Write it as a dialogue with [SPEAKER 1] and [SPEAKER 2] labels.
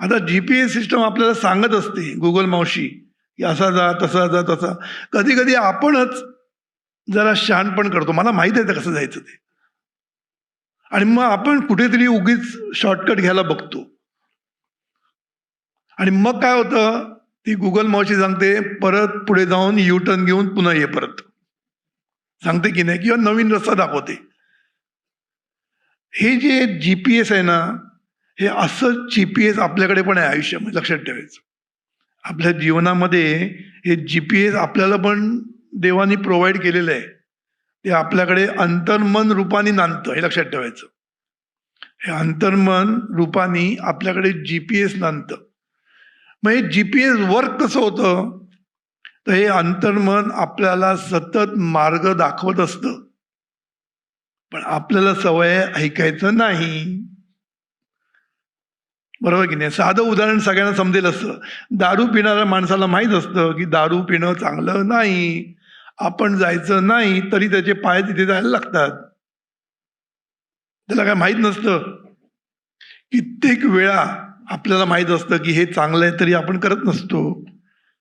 [SPEAKER 1] आता G P S system आपल्याला सांगत असते गुगल मावशी की असा जा तसा जा तसा. कधी कधी आपणच जरा शहाणपण करतो. मला माहीत आहे कसं जायचं ते. आणि मग आपण कुठेतरी उगीच शॉर्टकट घ्यायला बघतो. आणि मग काय होतं? ती गुगल मावशी सांगते परत पुढे जाऊन यू टर्न घेऊन पुन्हा ये परत. सांगते की नाही? किंवा नवीन रस्ता दाखवते. हे जे जी पी एस आहे ना हे असं जी पी एस आपल्याकडे पण आहे आयुष्यामध्ये लक्षात ठेवायचं. आपल्या जीवनामध्ये हे जी पी एस आपल्याला पण देवानी प्रोव्हाइड केलेलं आहे. ते आपल्याकडे अंतर्मन रूपाने नांदतं हे लक्षात ठेवायचं. हे अंतर्मन रूपाने आपल्याकडे जी पी एस नांदतं. मग हे जी पी एस वर्क कसं होतं? तर हे अंतर्मन आपल्याला सतत मार्ग दाखवत असतं. पण आपल्याला सवय ऐकायचं नाही. बरोबर की नाही? साधं उदाहरण सगळ्यांना समजेल असतं दारू पिणाऱ्या माणसाला माहीत असतं की दारू पिणं चांगलं नाही. आपण जायचं नाही तरी त्याचे पाय तिथे जायला लागतात. त्याला काय माहीत नसतं. कित्येक वेळा आपल्याला माहीत असतं की हे चांगलं आहे तरी आपण करत नसतो.